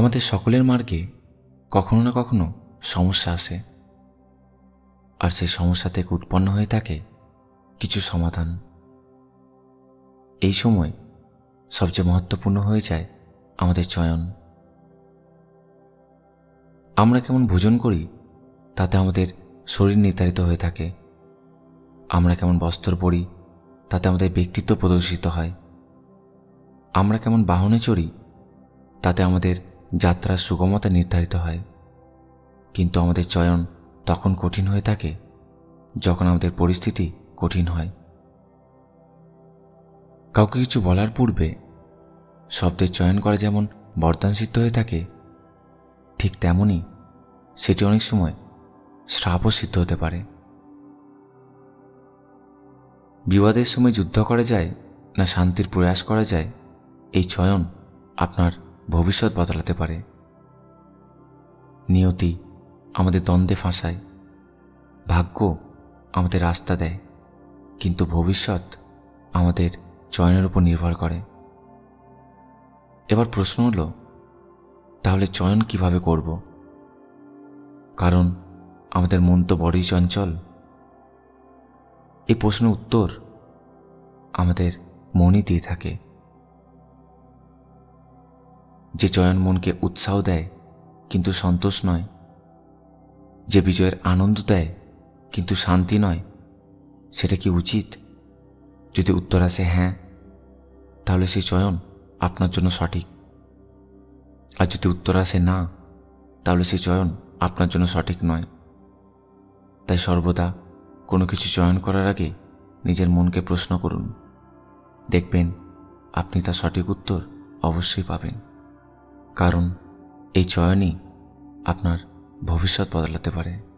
আমাদের সকলের মার্গে কখনো না কখনো সমস্যা আসে। আর সেই সমস্যা থেকে উৎপন্ন হয়ে থাকে কিছু সমাধান। এই সময় সবচেয়ে মহত্বপূর্ণ হয়ে যায় আমাদের চয়ন। আমরা কেমন ভোজন করি তাতে আমাদের শরীর নির্ধারিত হয়ে থাকে। আমরা কেমন বস্ত্র পরি তাতে আমাদের ব্যক্তিত্ব প্রদর্শিত হয়। আমরা কেমন বাহনে চড়ি তাতে আমাদের যাত্রার সুগমতা নির্ধারিত হয়। কিন্তু আমাদের চয়ন তখন কঠিন হয়ে থাকে, যখন আমাদের পরিস্থিতি কঠিন হয়। কাউকে কিছু বলার পূর্বে, শব্দের চয়ন করা যেমন বরদানসিদ্ধ হয়ে থাকে, ঠিক তেমনই সেটি অনেক সময় শ্রাপও সিদ্ধ হতে পারে। বিবাদের সময় যুদ্ধ করা যায় না শান্তির প্রয়াস করা যায়, এই চয়ন আপনার ভবিষ্যৎ বদলাতে পারে। নিয়তি আমাদের দ্বন্দ্বে ফাঁসায়, ভাগ্য আমাদের রাস্তা দেয়, কিন্তু ভবিষ্যৎ আমাদের চয়নের উপর নির্ভর করে। এবার প্রশ্ন হলো তাহলে চয়ন কীভাবে করব? কারণ আমাদের মন তো বড়ই চঞ্চল। এই প্রশ্ন উত্তর আমাদের মনই দিয়ে থাকে। যে চয়ন মনকে উৎসাহ দেয়, কিন্তু সন্তোষ নয়। যে বিজয়ের আনন্দ দেয়, কিন্তু শান্তি নয়। সেটা কি উচিত? যদি উত্তর আসে হ্যাঁ তাহলে সেই চয়ন আপনার জন্য সঠিক। আর যদি উত্তর আসে না, তাহলে সেই চয়ন আপনার জন্য সঠিক নয়। তাই সর্বদা কোনো কিছু চয়ন করার আগে নিজের মনকে প্রশ্ন করুন। দেখবেন আপনি তার সঠিক উত্তর অবশ্যই পাবেন। কারণ এই চয়নই আপনার ভবিষ্যৎ বদলাতে পারে।